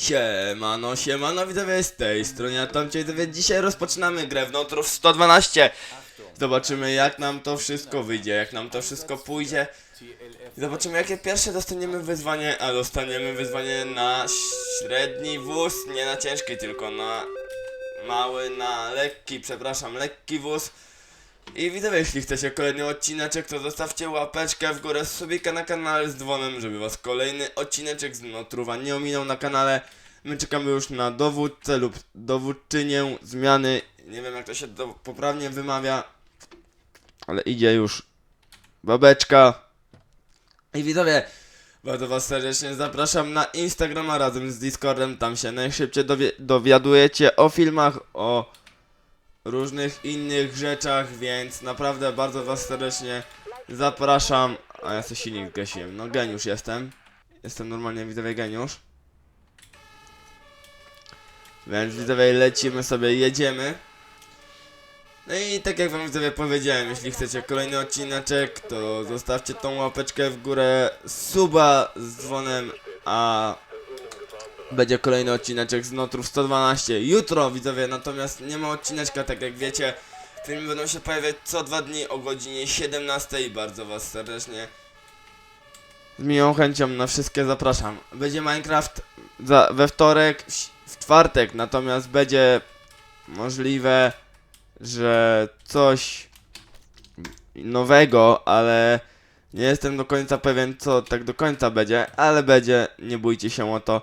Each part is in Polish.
Siemano, siemano widzowie z tej strony, a tam widzowie dzisiaj rozpoczynamy grę w Notrów 112 Zobaczymy jak nam to wszystko wyjdzie, jak nam to wszystko pójdzie. Zobaczymy jakie pierwsze dostaniemy wyzwanie, a dostaniemy wyzwanie na średni wóz, nie na ciężki, tylko na mały, na lekki, przepraszam, lekki wóz i widzowie, jeśli chcecie kolejny odcineczek, to zostawcie łapeczkę w górę, subika na kanale z dzwonem, żeby was kolejny odcineczek z Notruwa nie ominął na kanale. My czekamy już na dowódcę lub dowódczynię zmiany. Nie wiem jak to się do, poprawnie wymawia, ale idzie już babeczka. I widzowie, bardzo was serdecznie zapraszam na Instagrama razem z Discordem, tam się najszybciej dowie, dowiadujecie o filmach, o różnych innych rzeczach, więc naprawdę bardzo was serdecznie zapraszam. A ja sobie silnik zgasiłem. No geniusz jestem. Jestem normalnie widzowie geniusz. Więc widzowie lecimy sobie, jedziemy. No i tak jak wam widzowie powiedziałem, jeśli chcecie kolejny odcineczek, to zostawcie tą łapeczkę w górę, suba z dzwonem, a będzie kolejny odcineczek z Notrów 112 jutro widzowie, natomiast nie ma odcineczka tak jak wiecie. Filmy będą się pojawiać co dwa dni o godzinie 17 i bardzo was serdecznie z miłą chęcią na wszystkie zapraszam. Będzie Minecraft za, we wtorek, w czwartek, natomiast będzie możliwe, że coś nowego, ale nie jestem do końca pewien co tak do końca będzie, ale będzie, nie bójcie się o to.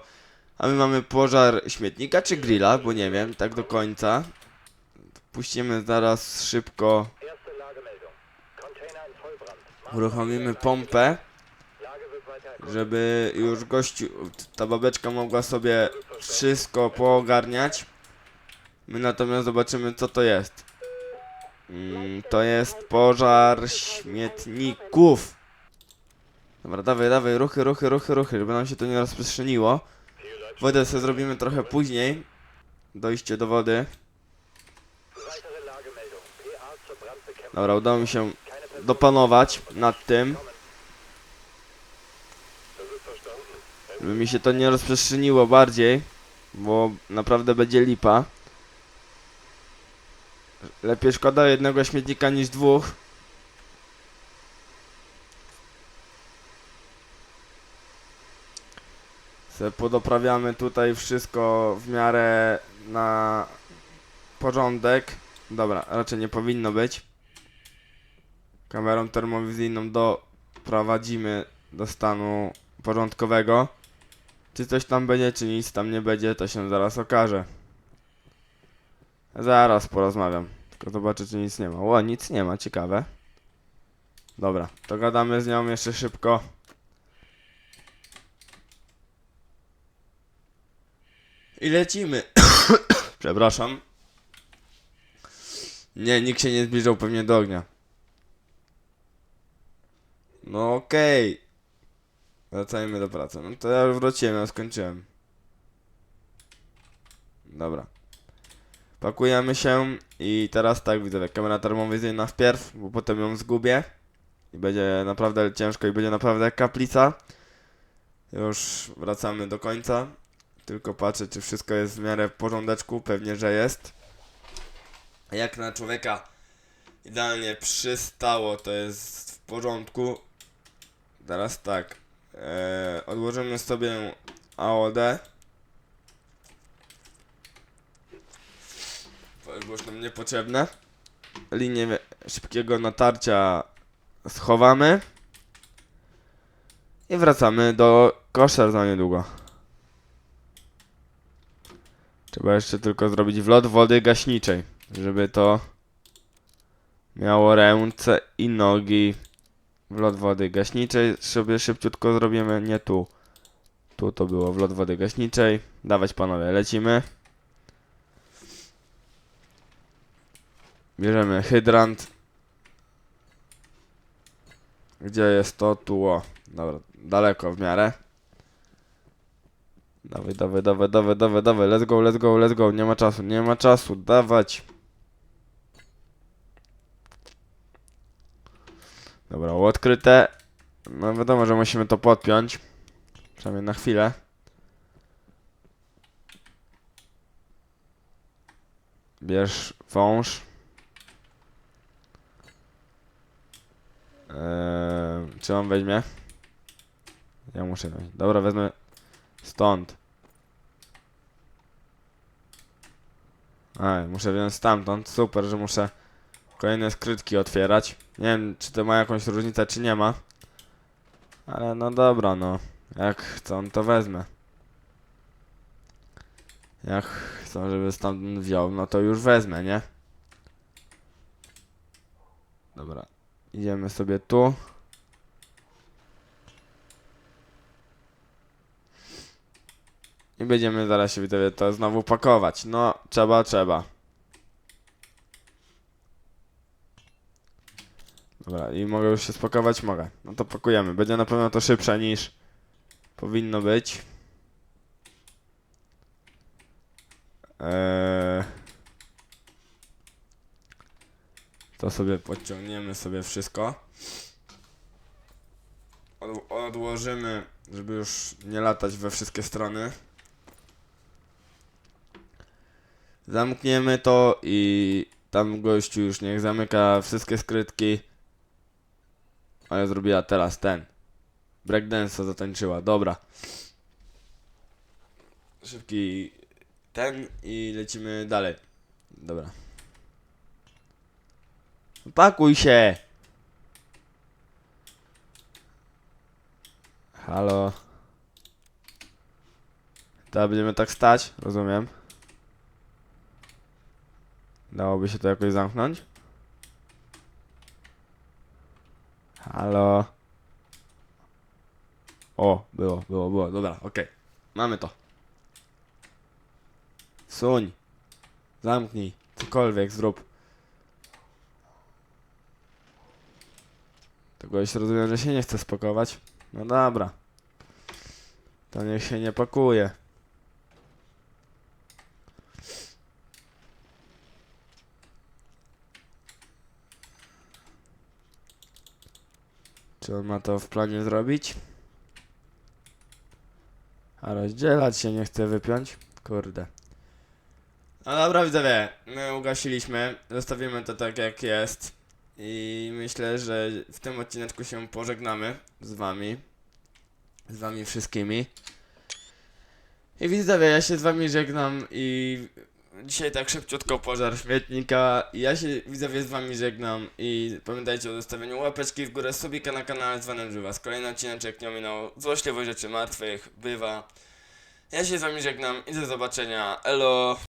A my mamy pożar śmietnika czy grilla, bo nie wiem, tak do końca. Puścimy zaraz szybko. Uruchomimy pompę, żeby już gościu, ta babeczka mogła sobie wszystko poogarniać. My natomiast zobaczymy co to jest. Mm, to jest pożar śmietników. Dobra, dawaj, dawaj, ruchy, ruchy, ruchy, ruchy, żeby nam się to nie rozprzestrzeniło. Wodę sobie zrobimy trochę później. Dojście do wody. Dobra, udało mi się dopanować nad tym. Żeby mi się to nie rozprzestrzeniło bardziej, bo naprawdę będzie lipa. Lepiej szkoda jednego śmietnika niż dwóch. Se podoprawiamy tutaj wszystko w miarę na porządek. Dobra, raczej nie powinno być. Kamerą termowizyjną doprowadzimy do stanu porządkowego. Czy coś tam będzie, czy nic tam nie będzie, to się zaraz okaże. Zaraz porozmawiam. Tylko zobaczę, czy nic nie ma. O, nic nie ma, ciekawe. Dobra, to gadamy z nią jeszcze szybko. I lecimy. Przepraszam. Nie, nikt się nie zbliżał pewnie do ognia. No okej. Wracajmy do pracy. No to ja już wróciłem, ja skończyłem. Dobra. Pakujemy się i teraz tak widzowie, kamera termowizyjna wpierw, bo potem ją zgubię. I będzie naprawdę ciężko i będzie naprawdę kaplica. Już wracamy do końca. Tylko patrzę, czy wszystko jest w miarę w porządeczku. Pewnie, że jest. Jak na człowieka idealnie przystało, to jest w porządku. Teraz tak. Eee, odłożymy sobie AOD. To już było nam niepotrzebne. Linię szybkiego natarcia schowamy. I wracamy do koszer za niedługo. Trzeba jeszcze tylko zrobić wlot wody gaśniczej, żeby to miało ręce i nogi. Wlot wody gaśniczej sobie szybciutko zrobimy, nie tu. Tu to było wlot wody gaśniczej. Dawać panowie, lecimy. Bierzemy hydrant. Gdzie jest to? Tu o. Dobra, daleko w miarę. Dawaj, dawaj, dawaj, dawaj, dawaj, dawaj, let's go, let's go, let's go, nie ma czasu, nie ma czasu, dawać. Dobra, odkryte. No wiadomo, że musimy to podpiąć. Przynajmniej na chwilę. Bierz wąż. Eee, czy on weźmie? Ja muszę wziąć. Dobra, wezmę stąd. A, muszę wziąć stamtąd. Super, że muszę kolejne skrytki otwierać. Nie wiem, czy to ma jakąś różnicę, czy nie ma. Ale no dobra, no. Jak chcą, to wezmę. Jak chcą, żeby stamtąd wziął, no to już wezmę, nie? Dobra. Idziemy sobie tu. I będziemy zaraz się widzowie to znowu pakować. No, trzeba, trzeba. Dobra, i mogę już się spakować? Mogę. No to pakujemy. Będzie na pewno to szybsze niż powinno być. Eee... To sobie podciągniemy sobie wszystko. Od, odłożymy, żeby już nie latać we wszystkie strony. Zamkniemy to i tam gościu już niech zamyka wszystkie skrytki. A ja zrobiła teraz ten. Breakdance'a zatańczyła, dobra. Szybki ten i lecimy dalej. Dobra. Pakuj się! Halo. Teraz będziemy tak stać, rozumiem. Dałoby się to jakoś zamknąć? Halo. O, było, było, było. Dobra, okej. Mamy to. Suń. Zamknij. Cokolwiek zrób. Tego już rozumiem, że się nie chce spakować. No dobra. To niech się nie pakuje. Czy on ma to w planie zrobić? A rozdzielać się nie chce wypiąć? Kurde. No dobra widzowie, my ugasiliśmy, zostawimy to tak jak jest i myślę, że w tym odcineczku się pożegnamy z wami, z wami wszystkimi. I widzowie, ja się z wami żegnam i dzisiaj tak szybciutko pożar śmietnika. Ja się widzowie z wami żegnam i pamiętajcie o zostawieniu łapeczki w górę, subika na kanale dzwonem żywa. Z kolejny odcineczek nie ominął złośliwość rzeczy martwych, bywa. Ja się z wami żegnam i do zobaczenia. Elo!